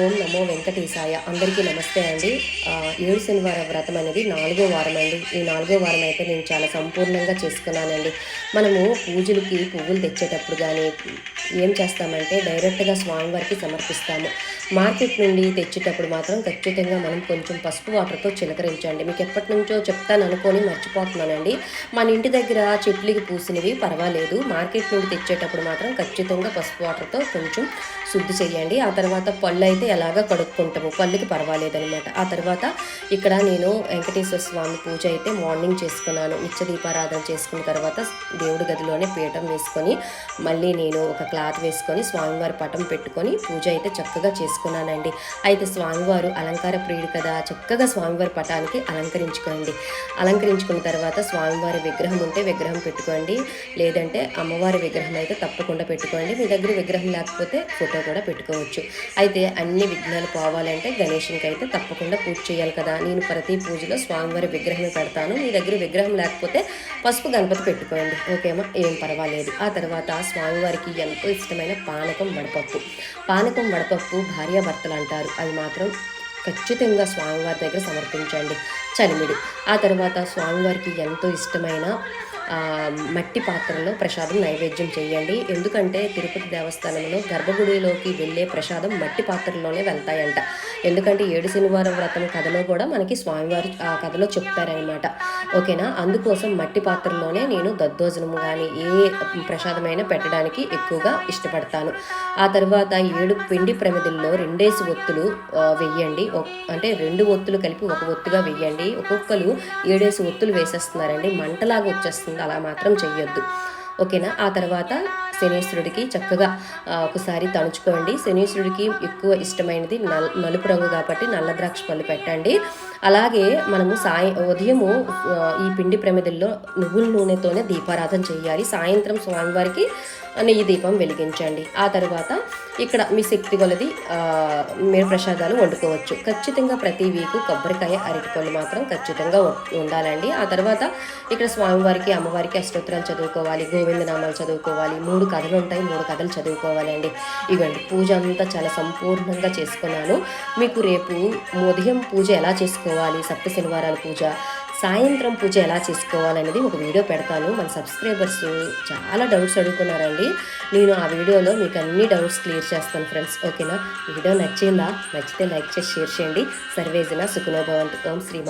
ఓం నమో వెంకటేశాయ. అందరికీ నమస్తే అండి. ఏడు శనివార వ్రతం అనేది నాలుగో వారం అండి. ఈ నాలుగో వారం అయితే నేను చాలా సంపూర్ణంగా చేసుకున్నానండి. మనము పూజలకి పువ్వులు తెచ్చేటప్పుడు కానీ ఏం చేస్తామంటే డైరెక్ట్గా స్వామివారికి సమర్పిస్తాము. మార్కెట్ నుండి తెచ్చేటప్పుడు మాత్రం ఖచ్చితంగా మనం కొంచెం పసుపు వాటర్తో చిలకరించండి. మీకు ఎప్పటి నుంచో చెప్తాను అనుకొని మర్చిపోతున్నానండి. మన ఇంటి దగ్గర చెట్లకి పూసినవి పర్వాలేదు. మార్కెట్ నుండి తెచ్చేటప్పుడు మాత్రం ఖచ్చితంగా పసుపు వాటర్తో కొంచెం శుద్ధి చేయండి. ఆ తర్వాత పళ్ళు అయితే ఎలాగ కడుక్కుంటాము పళ్ళుకి పర్వాలేదనమాట ఆ తర్వాత ఇక్కడ నేను వెంకటేశ్వర స్వామి పూజ అయితే మార్నింగ్ చేసుకున్నాను. నిత్య దీపారాధన చేసుకున్న తర్వాత దేవుడి గదిలోనే పీఠం వేసుకొని మళ్ళీ నేను ఒక క్లాత్ వేసుకొని స్వామివారి పటం పెట్టుకొని పూజ అయితే చక్కగా చేసుకున్నాను. తీసుకున్నానండి అయితే స్వామివారు అలంకార ప్రియుడు కదా చక్కగా స్వామివారి పటానికి అలంకరించుకోండి. అలంకరించుకున్న తర్వాత స్వామివారి విగ్రహం ఉంటే విగ్రహం పెట్టుకోండి. లేదంటే అమ్మవారి విగ్రహం అయితే తప్పకుండా పెట్టుకోండి. మీ దగ్గర విగ్రహం లేకపోతే ఫోటో కూడా పెట్టుకోవచ్చు. అయితే అన్ని విఘ్నాలు పోవాలంటే గణేషునికి అయితే తప్పకుండా పూజ చేయాలి కదా. నేను ప్రతి పూజలో స్వామివారి విగ్రహం పెడతాను. మీ దగ్గర విగ్రహం లేకపోతే పసుపు గణపతి పెట్టుకోండి. ఓకేమా? ఏం పర్వాలేదు. ఆ తర్వాత స్వామివారికి ఎంతో ఇష్టమైన పానకం వడపప్పు. పానకం వడపప్పు భార్యాభర్తలు అంటారు అది మాత్రం ఖచ్చితంగా స్వామివారి దగ్గర సమర్పించండి. చలిమిడి. ఆ తర్వాత స్వామివారికి ఎంతో ఇష్టమైన మట్టి పాత్రలో ప్రసాదం నైవేద్యం చేయండి. ఎందుకంటే తిరుపతి దేవస్థానంలో గర్భగుడిలోకి వెళ్ళే ప్రసాదం మట్టి పాత్రలోనే వెళ్తాయంట. ఎందుకంటే ఏడు శనివారం వ్రతం కథలో కూడా మనకి స్వామివారు ఆ కథలో చెప్తారనమాట ఓకేనా? అందుకోసం మట్టి పాత్రలోనే నేను దద్దోజనము కానీ ఏ ప్రసాదమైనా పెట్టడానికి ఎక్కువగా ఇష్టపడతాను. ఆ తర్వాత ఏడు పిండి ప్రమిదుల్లో రెండేసి ఒత్తులు వెయ్యండి. అంటే రెండు ఒత్తులు కలిపి ఒక ఒత్తుగా వెయ్యండి. ఒక్కొక్కరు ఏడేసి ఒత్తులు వేసేస్తున్నారండి. మంటలాగా వచ్చేస్తుంది? అలా మాత్రం చెయ్యొద్దు. ఓకేనా? ఆ తర్వాత శనీశ్వరుడికి చక్కగా ఒకసారి తణుచుకోండి శనీశ్వరుడికి ఎక్కువ ఇష్టమైనది నల్ నలుపు రంగు కాబట్టి నల్ల ద్రాక్ష పళ్ళు పెట్టండి. అలాగే మనము సాయం ఉదయము ఈ పిండి ప్రమిదల్లో నువ్వుల నూనెతోనే దీపారాధన చేయాలి. సాయంత్రం స్వామివారికి నెయ్యి దీపం వెలిగించండి. ఆ తర్వాత ఇక్కడ మీ శక్తి కొలది మీరు ప్రసాదాలు వండుకోవచ్చు. ఖచ్చితంగా ప్రతి వీకు కొబ్బరికాయ అరటిపళ్ళు మాత్రం ఖచ్చితంగా ఉండాలండి. ఆ తర్వాత ఇక్కడ స్వామివారికి అమ్మవారికి అష్టోత్తరాలు చదువుకోవాలి గోవిందనామాలు చదువుకోవాలి మూడు కథలు ఉంటాయి మూడు కథలు చదువుకోవాలండి. ఇవ్వండి పూజ అంతా చాలా సంపూర్ణంగా చేసుకున్నాను. మీకు రేపు ఉదయం పూజ ఎలా చేసుకోవాలి సప్త శనివారాల పూజ సాయంత్రం పూజ ఎలా చేసుకోవాలనేది ఒక వీడియో పెడతాను. మన సబ్స్క్రైబర్స్ చాలా డౌట్స్ అడుగుతున్నారండి. నేను ఆ వీడియోలో మీకు అన్ని డౌట్స్ క్లియర్ చేస్తాను ఫ్రెండ్స్. ఓకేనా? వీడియో నచ్చిందా? నచ్చితే లైక్ చేసి షేర్ చేయండి. సర్వేజన సుఖనోభవంతు. ఓం శ్రీ